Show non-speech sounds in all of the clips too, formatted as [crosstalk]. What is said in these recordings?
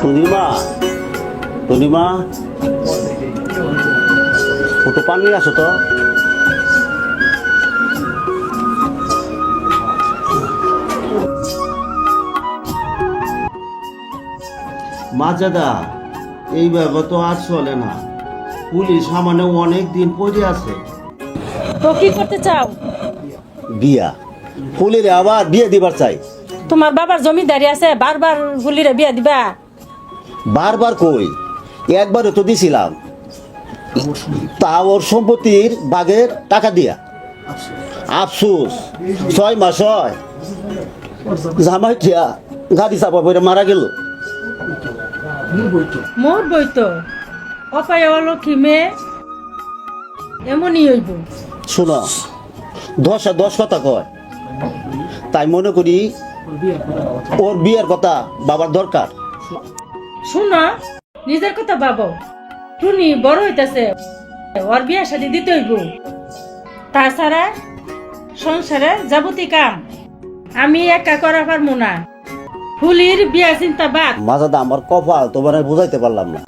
পূর্ণিমা? পূর্ণিমা? একটু পানি আসো তো? মাজাদা এইভাবে তো আর চলে না। পুলিশ সামনে অনেক দিন পড়ে আছে। তো কি করতে চাও? বিয়া। ফুলির আবার বিয়ে দিবার চাই। তোমার বাবার জমিদারি আছে বারবার ফুলিরে বিয়া দিবা। বারবার কই একবারে তো দিছিলাম। তা ওর সম্পত্তির বাগের টাকা দিয়া। আফসুস ছয় মাস হয়। জামাই টিয়া গাড়ি চাপা পড়ে মারা গেল। মোর বই তো। অপায় অলক্ষী মেয়ে এমনই হইব। শোনো দশে দশ কথা কয়। তাই মনে করি ওর বিয়ের কথা বাবার দরকার। শুনো নিজের কথা ভাবো। টুনি বড় হইতেছে ওর বিয়া শাদি দিতে হইব। তাছাড়া সংসারে যাবতীয় কাম আমি একা করা পারব না। ফুলির বিয়া চিন্তা বাদ। মাজাদা আমার কপাল তোমার বুঝাইতে পারলাম না।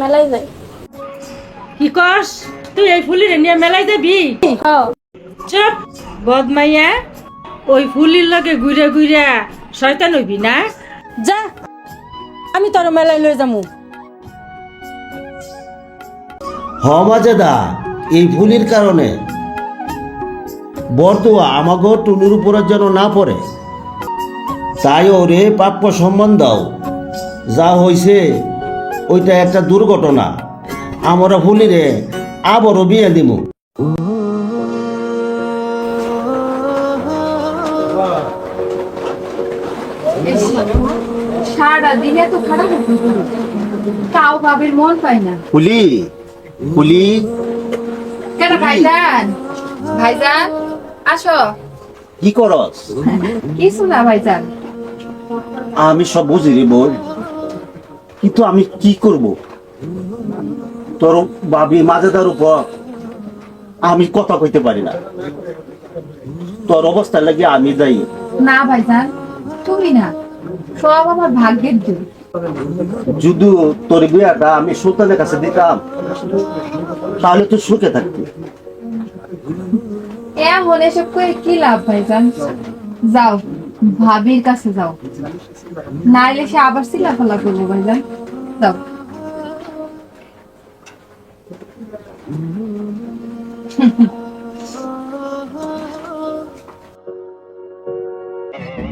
মেলাই যাই। কি কস? তুই এই ফুলিরে নিয়ে মেলাই যাবি? হ্যাঁ চুপ বদমাইয়া। ওই ফুলির লগে ঘুরে ঘুরে শয়তান হইবি না? যা আমি তোর মেলাই লই যামু। হ মাজাদা এই ভুলির কারণে। বর্তুয়া আমাগো টুনুর উপরে যেন না পড়ে। তাই ওরে প্রাপ্য সম্মান দাও। যা হইছে ওইটা একটা দুর্ঘটনা। আমরা ভুলিরে আবারও বিয়ে দিব সারা দিন এত খারাপ তাও বাবের মন পায় না। ফুলি ফুলি কেন ভাইজান? ভাইজান আসো। কি করস? কিছু না ভাইজান। আমি সব বুঝি রে বোন কিন্তু আমি কি করব? তোর বাবি মাঝেদার উপর আমি কথা কইতে পারি না। তোর অবস্থা লাগে আমি যাই না ভাইজান তুমি না। সব আমার ভাগ্যের জন্য। যদি তোর বিয়াটা আমি সুলতানের কাছে দিতাম তাহলে তুই সুখে থাকতি। এমন এসব করে কি লাভ ভাইজান যাও ভাবির কাছে যাও। নাইলে সে আবার সিলাফালা করব ভাইজান যাও। [laughs]